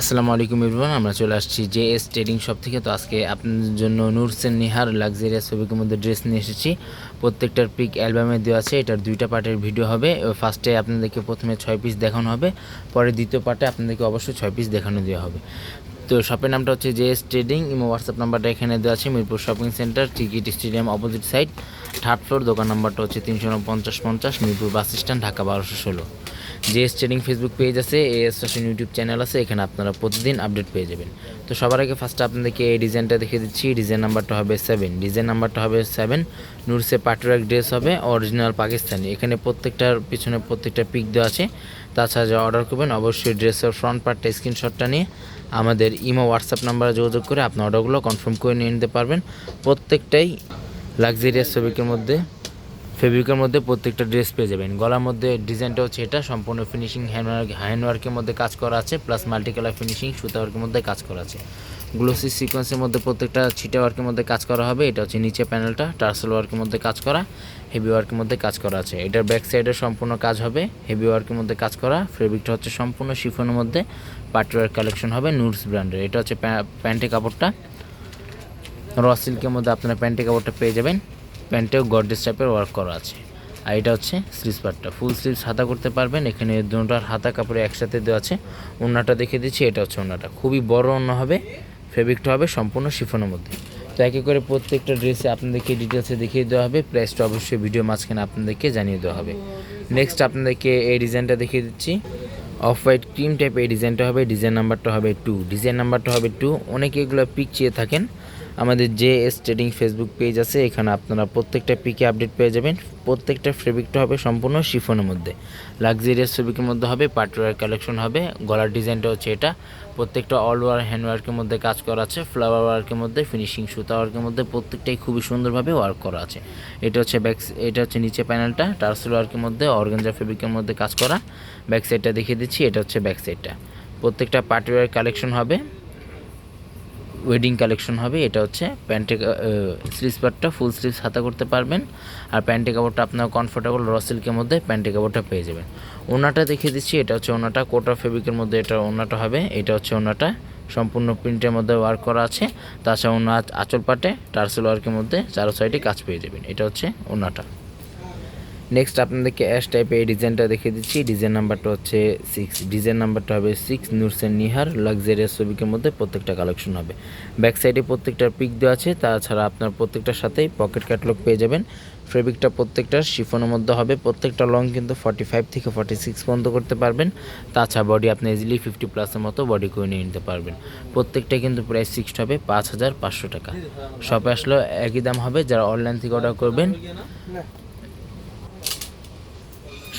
আসসালামু আলাইকুম ইরফান আমরা চলে আসছি জে এস ট্রেডিং শপ থেকে। তো আজকে আপনাদের জন্য নূরসেন নিহার লাক্সারিয়াস ছবিকের মধ্যে ড্রেস নিয়ে এসেছি। প্রত্যেকটার পিক অ্যালবামে দেওয়া আছে, এটার দুইটা পার্টের ভিডিও হবে। ফার্স্টে আপনাদেরকে প্রথমে ছয় পিস দেখানো হবে, পরে দ্বিতীয় পার্টে আপনাদেরকে অবশ্যই ছয় পিস দেখানো দেওয়া হবে। তো শপের নামটা হচ্ছে J S trading, Imo WhatsApp নাম্বারটা এখানে দেওয়া আছে, Mirpur shopping centre, cricket stadium opposite side third floor, দোকান নাম্বারটা হচ্ছে তিনশো পঞ্চাশ পঞ্চাশ, মিরপুর বাস স্ট্যান্ড, ঢাকা বারোশো ষোলো। যে এস ট্রেডিং ফেসবুক পেজ আছে A S fashion YouTube channel আছে, এখানে আপনারা প্রতিদিন আপডেট পেয়ে যাবেন। তো সবার আগে ফার্স্টে আপনাদেরকে এই ডিজাইনটা দেখে দিচ্ছি ডিজাইন নাম্বারটা হবে সেভেন ডিজাইন নাম্বারটা হবে সেভেন নুরসে পাটুরাক ড্রেস হবে অরিজিনাল পাকিস্তানি এখানে প্রত্যেকটার পিছনে প্রত্যেকটা পিক দেওয়া আছে। তাছাড়া যা অর্ডার করবেন, অবশ্যই ড্রেসের ফ্রন্ট পার্টটা স্ক্রিনশটটা নিয়ে আমাদের ইমো হোয়াটসঅ্যাপ নাম্বারে যোগাযোগ করে আপনি অর্ডারগুলো কনফার্ম করে নিয়ে নিতে পারবেন। প্রত্যেকটাই লাক্সারিয়াস ফেব্রিকের মধ্যে ফেব্রিকের মধ্যে প্রত্যেকটা ড্রেস পেয়ে যাবেন। গলার মধ্যে ডিজাইনটা হচ্ছে এটা, সম্পূর্ণ ফিনিশিং হ্যান্ড হ্যান্ডওয়ার্কের মধ্যে কাজ করা আছে প্লাস মাল্টি কালার ফিনিশিং সুতা ওয়ার্কের মধ্যে কাজ করা আছে। গ্লোসি সিকোয়েন্সের মধ্যে প্রত্যেকটা ছিটা ওয়ার্কের মধ্যে কাজ করা হবে। এটা হচ্ছে নিচে প্যানেলটা, টার্সেল ওয়ার্কের মধ্যে কাজ করা, হেভি ওয়ার্কের মধ্যে কাজ করা আছে। এটার ব্যাক সাইডে সম্পূর্ণ কাজ হবে, হেভি ওয়ার্কের মধ্যে কাজ করা। ফেব্রিকটা হচ্ছে সম্পূর্ণ শিফনের মধ্যে পার্টি ওয়ার কালেকশন হবে নুডস ব্র্যান্ডের। এটা হচ্ছে প্যান্টের কাপড়টা। র সিল্কের মধ্যে আপনারা প্যান্টের কাপড়টা পেয়ে যাবেন। প্যান্টেও গডরেজ টাইপের ওয়ার্ক করা আছে। আর এটা হচ্ছে স্লিভস পার্টটা ফুল স্লিভস হাতা করতে পারবেন। এখানে দুটার হাতা কাপড়ে একসাথে দেওয়া আছে। ওনাটা দেখে দিচ্ছি, এটা হচ্ছে ওনাটা খুবই বড় অন্য হবে। ফেব্রিকটা হবে সম্পূর্ণ শিফনের মধ্যে। তো একে করে প্রত্যেকটা ড্রেসে আপনাদেরকে ডিটেলসে দেখিয়ে দেওয়া হবে প্রাইসটা অবশ্যই ভিডিও মাঝখানে আপনাদেরকে জানিয়ে দেওয়া হবে। নেক্সট আপনাদেরকে এই ডিজাইনটা দেখিয়ে দিচ্ছি। অফ হোয়াইট ক্রিম টাইপ এই ডিজাইনটা হবে ডিজাইন নাম্বারটা হবে টু ডিজাইন নাম্বারটা হবে টু অনেকে এগুলো পিক চেয়ে থাকেন। আমাদের যে এস ট্রেডিং ফেসবুক পেজ আছে, এখানে আপনারা প্রত্যেকটা পিকে আপডেট পেয়ে যাবেন। প্রত্যেকটা ফেব্রিকটা হবে সম্পূর্ণ শিফনের মধ্যে। লাক্সারিয়াস ফেব্রিকের মধ্যে হবে পাটওয়ার কালেকশন হবে, গলার ডিজাইনটা হচ্ছে এটা। প্রত্যেকটা অল ওয়ার হ্যান্ডওয়ার্কের মধ্যে কাজ করা আছে ফ্লাওয়ার ওয়ার্কের মধ্যে ফিনিশিং সুতা ওয়ার্কের মধ্যে, প্রত্যেকটাই খুবই সুন্দরভাবে ওয়ার্ক করা আছে। এটা হচ্ছে ব্যাক এটা হচ্ছে নিচে প্যানেলটা টার্সেল ওয়ার্কের মধ্যে অর্গানজা ফেব্রিকের মধ্যে কাজ করা। ব্যাক সাইডটা দেখিয়ে দিচ্ছি, এটা হচ্ছে ব্যাক সাইডটা প্রত্যেকটা পার্টিওয়ার কালেকশন হবে। ওয়েডিং কালেকশন হবে। এটা হচ্ছে প্যান্টে স্লিভস পার্টটা ফুল স্লিভস হাতা করতে পারবেন। আর প্যান্টে কাপড়টা আপনার কমফোর্টেবল র সিল্কের মধ্যে প্যান্টে কাপড়টা পেয়ে যাবেন। ওনাটা দেখিয়ে দিচ্ছি, এটা হচ্ছে ওনাটা কোটা ফেব্রিকের মধ্যে এটা ওনাটা হবে। এটা হচ্ছে ওনাটা সম্পূর্ণ প্রিন্টের মধ্যে ওয়ার্ক করা আছে। তাছাড়া ওনা আঁচল পাটে টার্সেল ওয়ার্কের মধ্যে চারো সাইডে কাজ পেয়ে যাবেন। এটা হচ্ছে ওনাটা। নেক্সট আপনাদেরকে অ্যাশ টাইপের এই ডিজাইনটা দেখিয়ে দিচ্ছি। ডিজাইন নাম্বারটা হচ্ছে সিক্স ডিজাইন নাম্বারটা হবে সিক্স নুরসেন নিহার লাক্সারিয়াস ছবিকের মধ্যে প্রত্যেকটা কালেকশন হবে। ব্যাক সাইডে প্রত্যেকটার পিক দেওয়া আছে, তাছাড়া আপনার প্রত্যেকটার সাথেই পকেট ক্যাটলগ পেয়ে যাবেন। ফেব্রিকটা প্রত্যেকটার শিফনের মধ্যে হবে। প্রত্যেকটা লং কিন্তু ফর্টি ফাইভ থেকে ফর্টি সিক্স পর্যন্ত করতে পারবেন। তাছাড়া বডি আপনি ইজিলি ফিফটি প্লাসের মতো বডি করে নিয়ে নিতে পারবেন। প্রত্যেকটা কিন্তু প্রাইস ফিক্সড হবে পাঁচ হাজার পাঁচশো টাকা। শপে আসলেও একই দাম হবে। যারা অনলাইন থেকে অর্ডার করবেন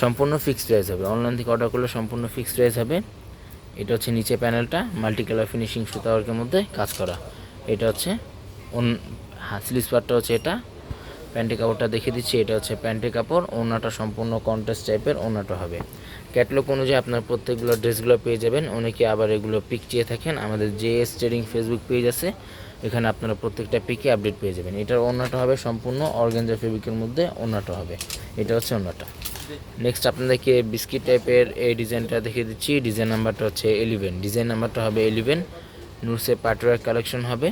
সম্পূর্ণ ফিক্সড প্রাইস হবে। অনলাইন থেকে অর্ডার করলে সম্পূর্ণ ফিক্সড প্রাইস হবে। এটা হচ্ছে নিচে প্যানেলটা মাল্টি কালার ফিনিশিং সুতা ওয়ার্কের মধ্যে কাজ করা। এটা হচ্ছে অন স্লিভ পার্টটা হচ্ছে এটা। প্যান্টের কাপড়টা দেখিয়ে দিচ্ছি, এটা হচ্ছে প্যান্টের কাপড়। ওনাটা সম্পূর্ণ কন্ট্রাস্ট টাইপের ওনাটা হবে। ক্যাটলগ অনুযায়ী আপনার প্রত্যেকগুলো ড্রেসগুলো পেয়ে যাবেন। অনেকে আবার এগুলো পিক চেয়ে থাকেন। আমাদের যে এস ট্রেডিং ফেসবুক পেজ আছে। এখানে আপনারা প্রত্যেকটা পিকে আপডেট পেয়ে যাবেন। এটার ওনাটা হবে সম্পূর্ণ অর্গেঞ্জা ফেব্রিকের মধ্যে ওনাটা হবে। এটা হচ্ছে ওনাটা নেক্সট আপনাদেরকে বিস্কিট টাইপের এই ডিজাইনটা দেখিয়ে দিচ্ছি। ডিজাইন নাম্বারটা হচ্ছে এলিভেন ডিজাইন নাম্বারটা হবে এলিভেন নুরসে পাটওয়ার কালেকশন হবে।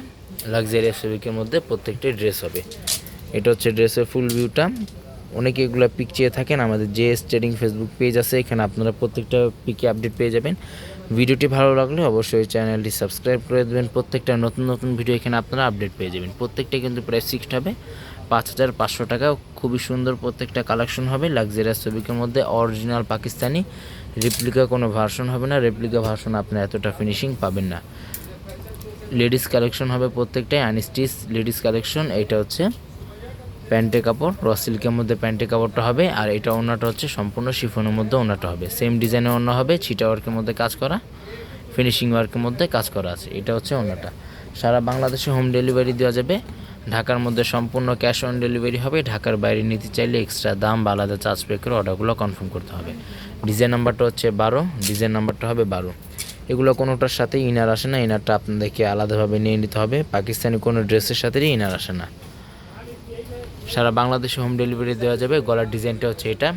লাক্সারিয়াস ফেব্রিকের মধ্যে প্রত্যেকটি ড্রেস হবে। এটা হচ্ছে ড্রেসের ফুল ভিউটা অনেকে এগুলো পিক চেয়ে থাকেন। আমাদের যে ট্রেডিং ফেসবুক পেজ আছে। এখানে আপনারা প্রত্যেকটা পিকে আপডেট পেয়ে যাবেন। ভিডিওটি ভালো লাগলে অবশ্যই চ্যানেলটি সাবস্ক্রাইব করে দেবেন। প্রত্যেকটা নতুন নতুন ভিডিও এখানে আপনারা আপডেট পেয়ে যাবেন। প্রত্যেকটা কিন্তু প্রাইস ফিক্সড হবে। পাঁচ হাজার পাঁচশো টাকা, খুবই সুন্দর প্রত্যেকটা কালেকশন হবে। লাক্সারিয়াস ছবিকের মধ্যে অরিজিনাল পাকিস্তানি রেপ্লিকা কোনো ভার্সন হবে না। রেপ্লিকা ভার্সন আপনি এতটা ফিনিশিং পাবেন না। লেডিস কালেকশন হবে প্রত্যেকটাই। আনস্টিচ লেডিস কালেকশন এটা হচ্ছে প্যান্টে কাপড় র সিল্কের মধ্যে প্যান্টের কাপড়টা হবে, আর এটা ওনাটা হচ্ছে সম্পূর্ণ শিফনের মধ্যে ওনাটা হবে। সেম ডিজাইনের অন্য হবে ছিটা ওয়ার্কের মধ্যে কাজ করা ফিনিশিং ওয়ার্কের মধ্যে কাজ করা আছে, এটা হচ্ছে ওনাটা। সারা বাংলাদেশে হোম ডেলিভারি দেওয়া যাবে, ঢাকার মধ্যে সম্পূর্ণ ক্যাশ অন ডেলিভারি হবে, ঢাকার বাইরে নিতে চাইলে এক্সট্রা দাম বা আলাদা চার্জ পে করে অর্ডারগুলো কনফার্ম করতে হবে। ডিজাইন নাম্বারটা হচ্ছে বারো ডিজাইন নাম্বারটা হবে বারো। এগুলো কোনোটার সাথে ইনার আসে না ইনারটা আপনাদেরকে আলাদাভাবে নিয়ে নিতে হবে, পাকিস্তানি কোনো ড্রেসের সাথেই ইনার আসে না। সারা বাংলাদেশে হোম ডেলিভারি দেওয়া যাবে। গলার ডিজাইনটা হচ্ছে এটা।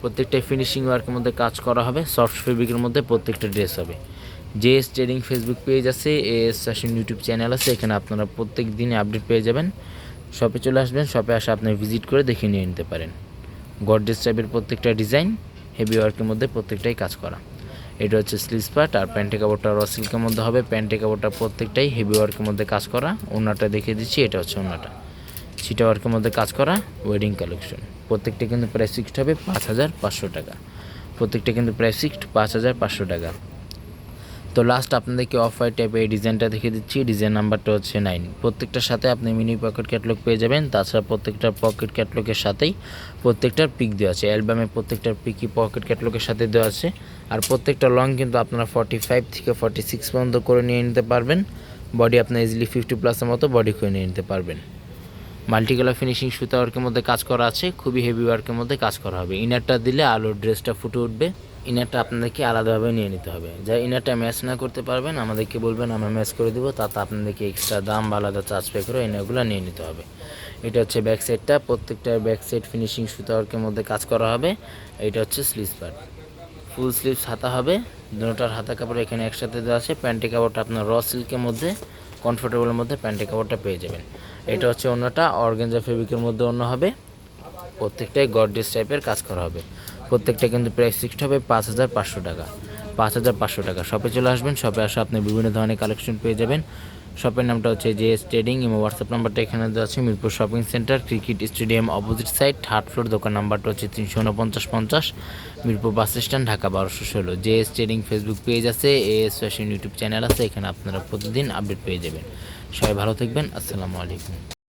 প্রত্যেকটা ফিনিশিং ওয়ার্কের মধ্যে কাজ করা হবে। সফট ফেব্রিকের মধ্যে প্রত্যেকটা ড্রেস হবে। যে এস ট্রেডিং ফেসবুক পেজ আছে A S fashion YouTube channel আছে। এখানে আপনারা প্রত্যেক দিনে আপডেট পেয়ে যাবেন। শপে চলে আসবেন শপে আসে আপনি ভিজিট করে দেখে নিয়ে নিতে পারেন। গডরেজ টাইপের প্রত্যেকটা ডিজাইন হেভি ওয়ার্কের মধ্যে প্রত্যেকটাই কাজ করা। এটা হচ্ছে স্লিভস পার্ট আর প্যান্টের কাপড়টা র সিল্কের মধ্যে হবে। প্যান্টের কাপড়টা প্রত্যেকটাই হেভি ওয়ার্কের মধ্যে কাজ করা। ওনাটা দেখিয়ে দিচ্ছি, এটা হচ্ছে ওনাটা ওয়ার্কের মধ্যে কাজ করা ওয়েডিং কালেকশন প্রত্যেকটা কিন্তু প্রাইস ফিক্সড হবে পাঁচ হাজার পাঁচশো টাকা। প্রত্যেকটা কিন্তু প্রাইস ফিক্সড পাঁচ হাজার পাঁচশো টাকা। তো লাস্ট আপনাদেরকে অফ হোয়াইট টাইপের এই ডিজাইনটা দেখে দিচ্ছি। ডিজাইন নাম্বারটা হচ্ছে নাইন প্রত্যেকটার সাথে আপনি মিনি পকেট ক্যাটলগ পেয়ে যাবেন। তাছাড়া প্রত্যেকটা পকেট ক্যাটলগের সাথেই প্রত্যেকটার পিক দেওয়া আছে। অ্যালবামে প্রত্যেকটার পিকই পকেট ক্যাটলগের সাথে দেওয়া আছে। আর প্রত্যেকটা লং কিন্তু আপনারা ফর্টি ফাইভ থেকে ফর্টি সিক্স পর্যন্ত করে নিয়ে নিতে পারবেন। বডি আপনার ইজিলি ফিফটি প্লাসের মতো বডি করে নিয়ে নিতে পারবেন। মাল্টি কালার ফিনিশিং সুতা ওয়ার্কের মধ্যে কাজ করা আছে, খুবই হেভি ওয়ার্কের মধ্যে কাজ করা হবে। ইনারটা দিলে আলোর ড্রেসটা ফুটে উঠবে। ইনারটা আপনাদেরকে আলাদাভাবে নিয়ে নিতে হবে। যা ইনারটা ম্যাচ না করতে পারবেন, আমাদেরকে বলবেন, আমরা ম্যাচ করে দেবো। তাতে আপনাদেরকে এক্সট্রা দাম বা আলাদা চার্জ পে করে ইনারগুলো নিয়ে নিতে হবে। এটা হচ্ছে ব্যাক সাইডটা প্রত্যেকটা ব্যাক সাইড ফিনিশিং সুতা ওয়ার্কের মধ্যে কাজ করা হবে। এটা হচ্ছে স্লিভ পার্ট ফুল স্লিভস হাতা হবে। দুটোটার হাতা কাপড় এখানে একসাথে দেওয়া আছে। প্যান্টের কাপড়টা আপনার র সিল্কের মধ্যে। কমফোর্টেবলের মধ্যে প্যান্টের কাপড়টা পেয়ে যাবেন। এটা হচ্ছে অন্যটা, অর্গেঞ্জা ফেব্রিকের মধ্যে অন্য হবে। প্রত্যেকটাই গডডেস টাইপের কাজ করা হবে। প্রত্যেকটা কিন্তু প্রাইস ফিক্সড হবে পাঁচ হাজার পাঁচশো টাকা। পাঁচ হাজার পাঁচশো টাকা। শপে চলে আসবেন শপে আসে আপনি বিভিন্ন ধরনের কালেকশন পেয়ে যাবেন। শপের নামটা হচ্ছে জে এস ট্রেডিং এবং হোয়াটসঅ্যাপ নাম্বারটা এখানে দেওয়া আছে, Mirpur shopping centre, cricket stadium opposite side third floor দোকান নাম্বারটা হচ্ছে তিনশো উনপঞ্চাশ পঞ্চাশ, মিরপুর বাস স্ট্যান্ড, ঢাকা বারোশো ষোলো। J S trading Facebook page আছে A S fashion YouTube channel আছে, এখানে আপনারা প্রতিদিন আপডেট পেয়ে যাবেন। সবাই ভালো থাকবেন, আসসালামু আলাইকুম।